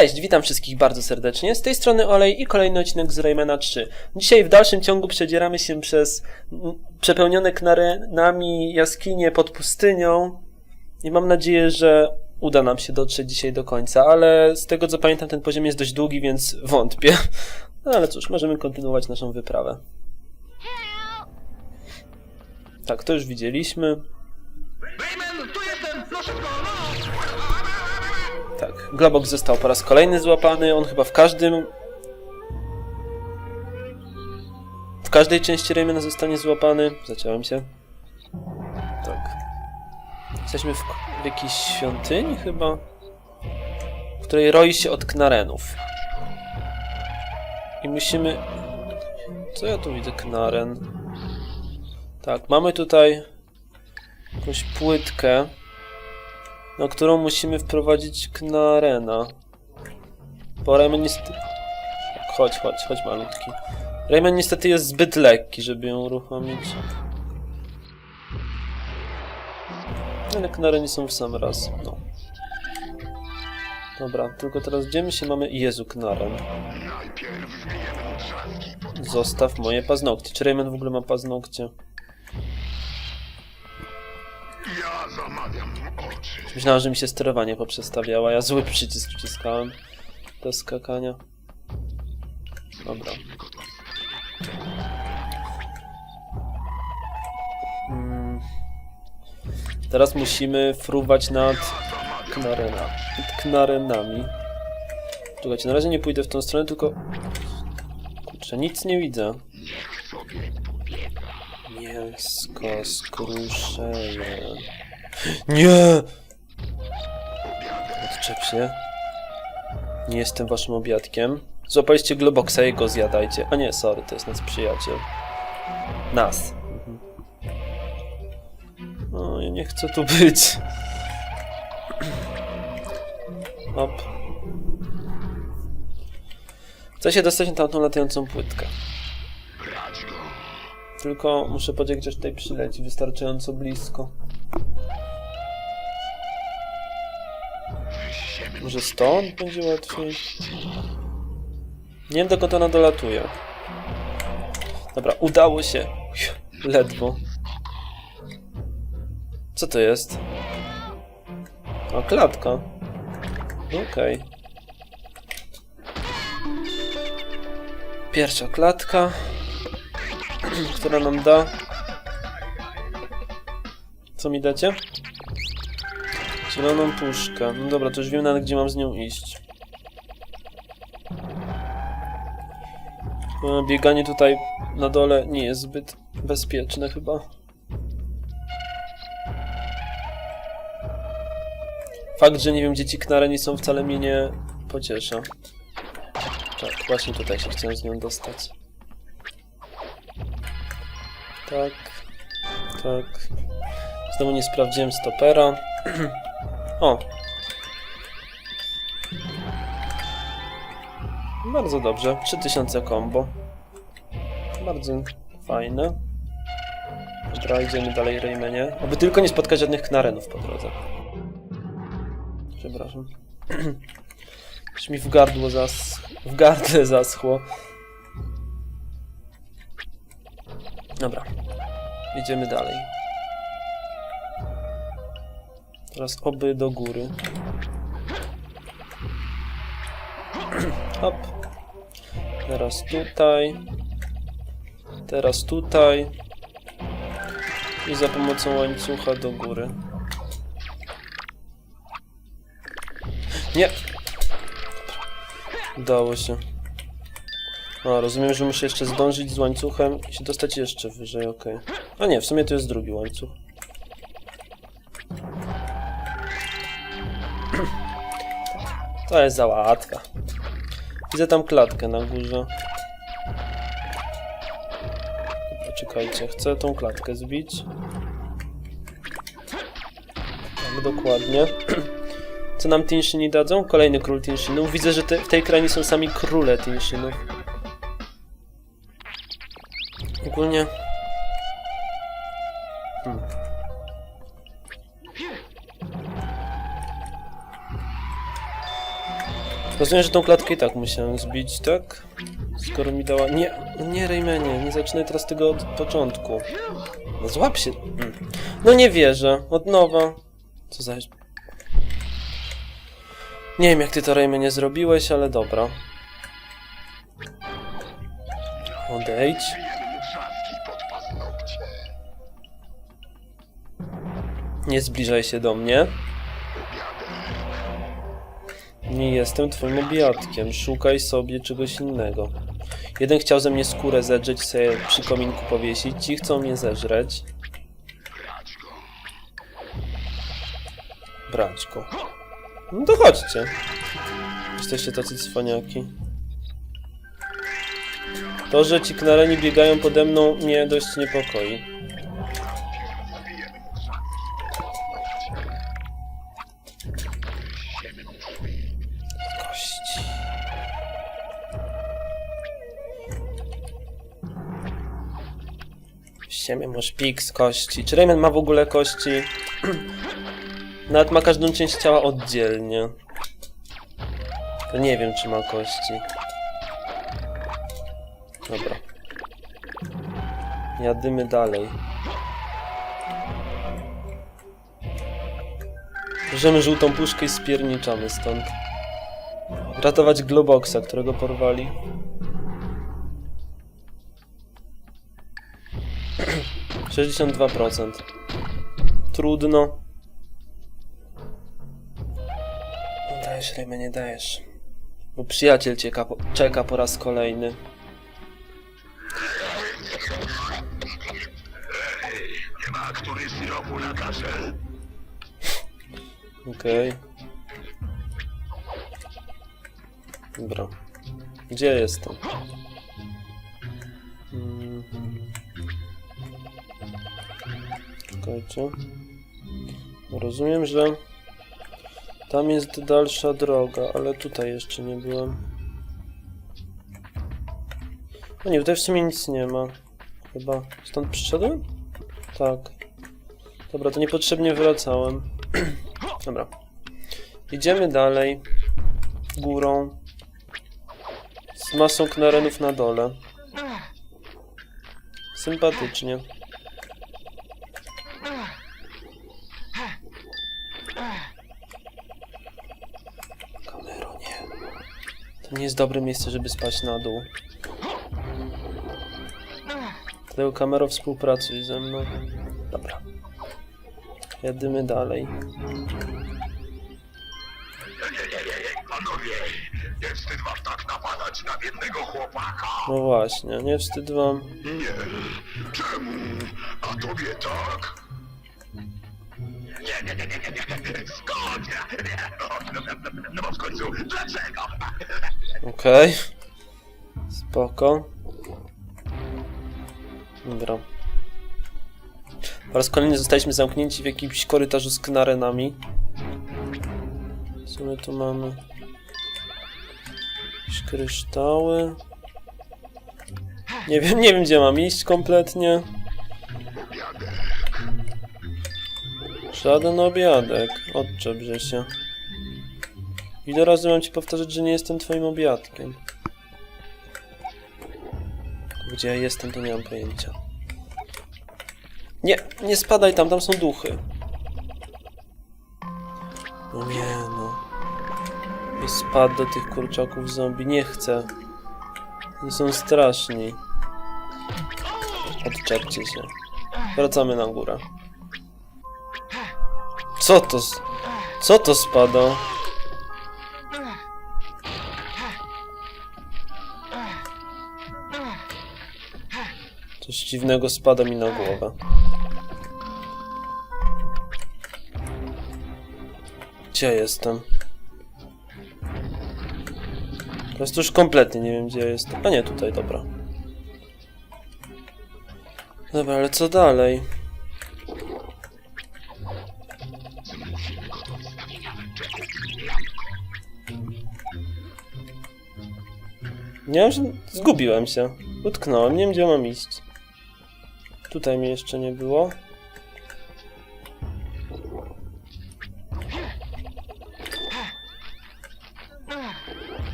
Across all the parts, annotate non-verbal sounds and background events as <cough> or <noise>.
Cześć, witam wszystkich bardzo serdecznie. Z tej strony Olej i kolejny odcinek z Raymana 3. Dzisiaj w dalszym ciągu przedzieramy się przez przepełnione knarenami jaskinie pod pustynią i mam nadzieję, że uda nam się dotrzeć dzisiaj do końca, ale z tego co pamiętam ten poziom jest dość długi, więc wątpię. <laughs> No ale cóż, możemy kontynuować naszą wyprawę. Tak, to już widzieliśmy. Tak, Globok został po raz kolejny złapany. On chyba w każdym. W każdej części Raymana zostanie złapany. Zaciąłem się. Tak. Jesteśmy w, w jakiejś świątyni chyba, w której roi się od knarenów. I musimy. Co ja tu widzę? Knaren. Tak, mamy tutaj jakąś płytkę na którą musimy wprowadzić Knarena. Bo Rayman niestety... Chodź, chodź, chodź malutki. Rayman niestety jest zbyt lekki, żeby ją uruchomić. Ale Knareni są w sam raz, no. Dobra, tylko teraz gdzie my się mamy... Jezu, Knaren. Zostaw moje paznokcie. Czy Rayman w ogóle ma paznokcie? Ja zamawiam oczy. Myślałem, że mi się sterowanie poprzestawiało, a ja zły przycisk wciskałem do skakania. Dobra. Mm. Teraz musimy fruwać nad knarena, nad knarenami. Czekajcie, na razie nie pójdę w tą stronę, tylko... Kurczę, nic nie widzę. Mięsko skruszenie. Nie! Odczep się. Nie jestem waszym obiadkiem. Złapaliście Globoxa i go zjadajcie. A nie, sorry, to jest nasz przyjaciel. Nas. Mhm. No, ja nie chcę tu być. Hop. Chcę się dostać na tamtą latającą płytkę. Tylko muszę poczekać, aż tutaj przyleci wystarczająco blisko. Może stąd będzie łatwiej? Nie wiem dokąd ona dolatuje. Dobra, udało się. Ledwo. Co to jest? O, klatka. Okej. Pierwsza klatka, <clears throat> która nam da... Co mi dacie? Zieloną puszkę. No dobra, to już wiem nawet gdzie mam z nią iść. E, Bieganie tutaj na dole nie jest zbyt bezpieczne chyba. Fakt, że nie wiem gdzie ci knareni są wcale mnie nie pociesza. Tak, właśnie tutaj się chciałem z nią dostać. Tak. Tak. Znowu nie sprawdziłem stopera. <clears throat> O. Bardzo dobrze. 3000 combo. Bardzo fajne. Dobra, idziemy dalej Raymanie. Aby tylko nie spotkać żadnych knarenów po drodze. Przepraszam. <clears throat> Już mi w gardło zas... w gardle <laughs> zaschło. Dobra. Idziemy dalej. Teraz oby do góry. Hop. Teraz tutaj. Teraz tutaj. I za pomocą łańcucha do góry. Nie! Udało się. A, rozumiem, że muszę jeszcze zdążyć z łańcuchem i się dostać jeszcze wyżej, okej. A nie, w sumie to jest drugi łańcuch. To jest za łatwe. Widzę tam klatkę na górze. Poczekajcie, chcę tą klatkę zbić. Tak, dokładnie. <clears throat> Co nam Tinshini dadzą? Kolejny król Tinshinów. Widzę, że te, w tej krainie są sami króle Tinshinów. Ogólnie... Hmm. Rozumiem, że tą klatkę i tak musiałem zbić, tak? Skoro mi dała... Nie, nie Raymanie, nie zaczynaj teraz tego od początku. No złap się. Mm. No nie wierzę. Od nowa. Co za... Nie wiem jak ty to Raymanie zrobiłeś, ale dobra. Odejdź. Nie zbliżaj się do mnie. Nie jestem twoim obiadkiem. Szukaj sobie czegoś innego. Jeden chciał ze mnie skórę zedrzeć, sobie przy kominku powiesić. Ci chcą mnie zeżreć. Brać go. No to chodźcie. Jesteście tacy cwaniaki. To, że ci knareni biegają pode mną mnie dość niepokoi. Siemię masz pik z kości. Czy Rayman ma w ogóle kości? <clears throat> Nawet ma każdą część ciała oddzielnie. To nie wiem, czy ma kości. Dobra. Jadymy dalej. Bierzemy żółtą puszkę i spierniczamy stąd. Ratować Globoxa, którego porwali. Sześćdziesiąt dwa procent. Trudno. No Dajesz, Rejmy, nie dajesz. Bo przyjaciel cieka, czeka po raz kolejny. Okej. Dobra. Gdzie jestem? Czekajcie. Rozumiem, że tam jest dalsza droga, ale tutaj jeszcze nie byłem. No nie, tutaj w sumie nic nie ma. Chyba stąd przyszedłem? Tak. Dobra, to niepotrzebnie wracałem. <clears throat> Dobra. Idziemy dalej. Górą. Z masą knarenów na dole. Sympatycznie. Kamero, nie. To nie jest dobre miejsce, żeby spać na dół. Dlatego kamero współpracuj ze mną. Dobra. Jadymy dalej. Nie wstyd wam tak napadać na biednego chłopaka. No właśnie, nie wstyd wam. Nie. Czemu? A tobie tak? Nie, nie, nie, nie, nie, nie. Skąd? Nie. No bo w końcu, dlaczego? Okej. Spoko. Dobra. Po raz kolejny zostaliśmy zamknięci w jakimś korytarzu z knarenami. Co my tu mamy? Jakieś kryształy. Nie wiem, nie wiem gdzie mam iść kompletnie. Żaden obiadek. Odczeprze się. Ile razy mam ci powtarzać, że nie jestem twoim obiadkiem? Gdzie ja jestem, to nie mam pojęcia. Nie, nie spadaj tam, tam są duchy. No nie no. Nie spadł do tych kurczaków zombie, nie chcę. Oni są straszni. Odczepcie się. Wracamy na górę. Co to? Co to spada? Coś dziwnego spada mi na głowę. Gdzie jestem? Teraz to już kompletnie nie wiem gdzie jestem. A nie, tutaj, dobra. Dobra, ale co dalej? Nie wiem, że zgubiłem się. Utknąłem, nie wiem gdzie mam iść. Tutaj mnie jeszcze nie było.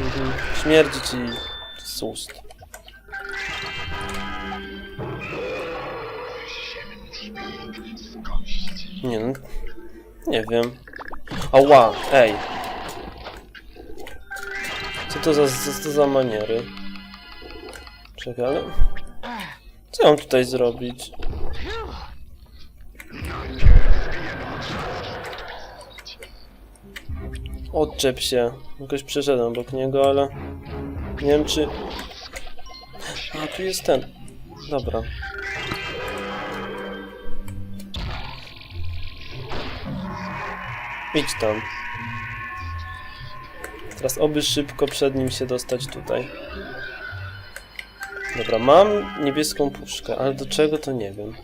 Mhm. Śmierdzi ci z. Nie. No, nie wiem. Ała, ej. Co to za, co to za maniery? Czekaj, ale... Co mam tutaj zrobić? Odczep się. Jakoś przeszedłem obok niego, ale... Nie wiem czy... A, tu jest ten. Dobra. Idź tam. Teraz oby szybko przed nim się dostać tutaj. Dobra, mam niebieską puszkę, ale do czego to nie wiem.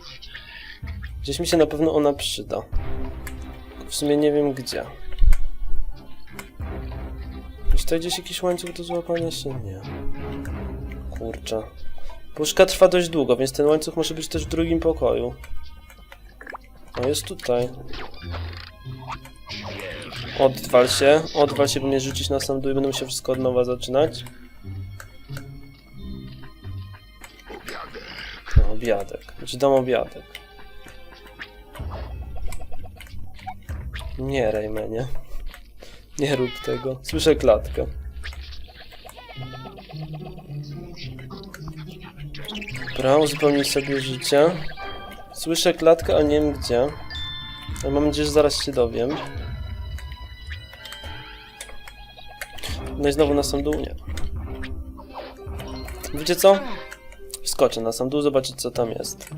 Gdzieś mi się na pewno ona przyda. W sumie nie wiem gdzie. Jest tutaj gdzieś jakiś łańcuch do złapania się? Nie. Kurczę. Puszka trwa dość długo, więc ten łańcuch może być też w drugim pokoju. O, jest tutaj. Odwal się, odwal się, bo mnie rzucić na sam dół i będę musiał wszystko od nowa zaczynać. Obiadek. Znaczy dam obiadek. Nie, Raymanie. Nie rób tego. Słyszę klatkę. Dobra, uzupełnić sobie życie. Słyszę klatkę, ale nie wiem gdzie. Mam nadzieję, że zaraz się dowiem. No i znowu na sam dół? Nie. Wiecie co? Skoczę na sam dół, zobaczyć co tam jest.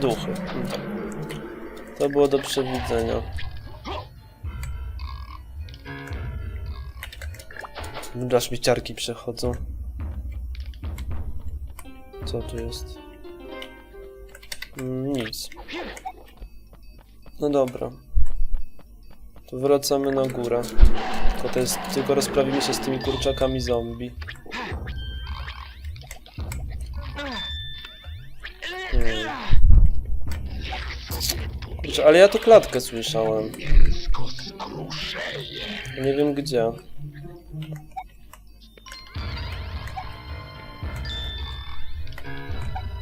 Duchy. To było do przewidzenia. Aż mi ciarki przechodzą. Co tu jest? Mm, Nic. No dobra. To wracamy na górę. To jest, tylko rozprawimy się z tymi kurczakami zombie. Kurczę, ale ja tu klatkę słyszałem. Nie wiem gdzie.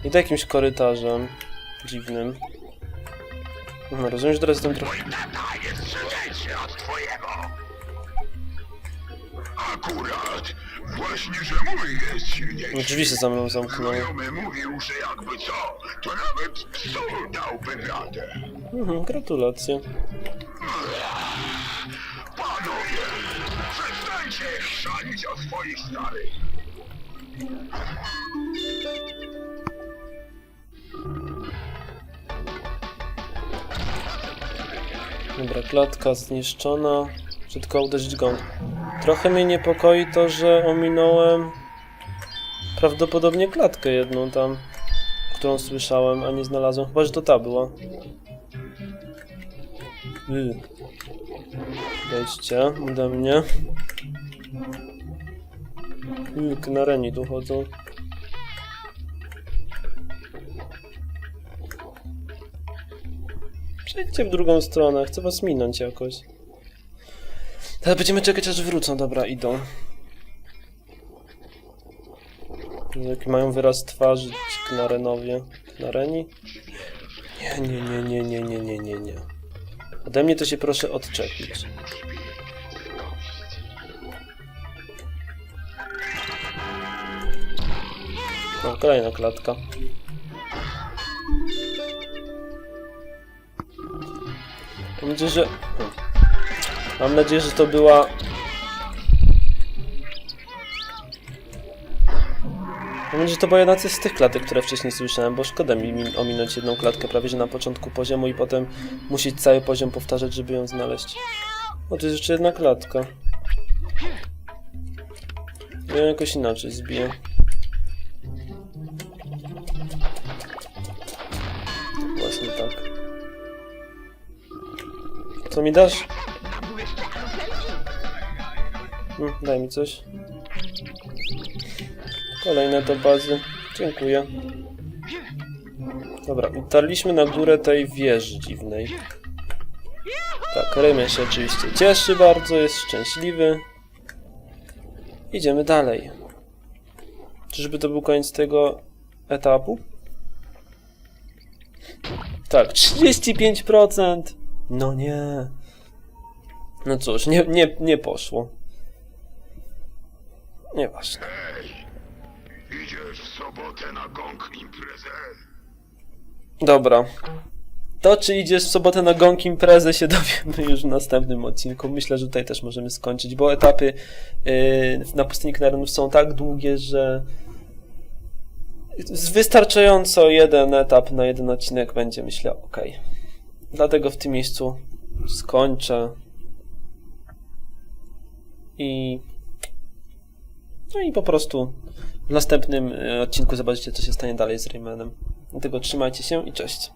I to jakimś korytarzem dziwnym. No, rozumiem, że teraz jestem trochę... Tata jest szybszy od twojego. Akurat. Właśnie, że mój jest silniejszy. Oczywiście za mną zamknął. Znajomy mówił, że jakby co, to nawet sól dałby radę. Mhm, gratulacje. Panowie, przestańcie chrzanić o swoich starych. Dobra, klatka zniszczona. Muszę tylko uderzyć gong. Trochę mnie niepokoi to, że ominąłem prawdopodobnie klatkę jedną tam, którą słyszałem, a nie znalazłem. Chyba, że to ta była. Wejście ode mnie. Yy, knareni tu chodzą. Przejdźcie w drugą stronę, chcę was minąć jakoś. Teraz będziemy czekać aż wrócą, dobra, idą. Jaki mają wyraz twarzy ci knarenowie. Knareni? Nie, nie, nie, nie, nie, nie, nie, nie, nie. Ode mnie to się proszę odczepić. O, kolejna klatka. Mam nadzieję, że... Mam nadzieję, że to była... Nadzieję, że to była jedna z tych klatek, które wcześniej słyszałem, bo szkoda mi mi ominąć jedną klatkę prawie, że na początku poziomu i potem musieć cały poziom powtarzać, żeby ją znaleźć. O, to jest jeszcze jedna klatka. Ja jakoś inaczej zbiję. Właśnie tak. Co mi dasz? Hmm, daj mi coś. Kolejne do bazy. Dziękuję. Dobra, dotarliśmy na górę tej wieży dziwnej. Tak. Rayman się oczywiście cieszy bardzo, jest szczęśliwy. Idziemy dalej. Czyżby to był koniec tego etapu? Tak, 35%! No nie. No cóż, nie, nie, nie poszło. Nieważne. Sobotę na gong imprezę? Dobra. To, czy idziesz w sobotę na gong imprezę, się <laughs> dowiemy już w następnym odcinku. Myślę, że tutaj też możemy skończyć, bo etapy yy, na pustyni Knarenów są tak długie, że wystarczająco jeden etap na jeden odcinek będzie, myślę, ok. Dlatego w tym miejscu skończę. I no i po prostu w następnym e, odcinku zobaczycie, co się stanie dalej z Raymanem. Dlatego trzymajcie się i cześć.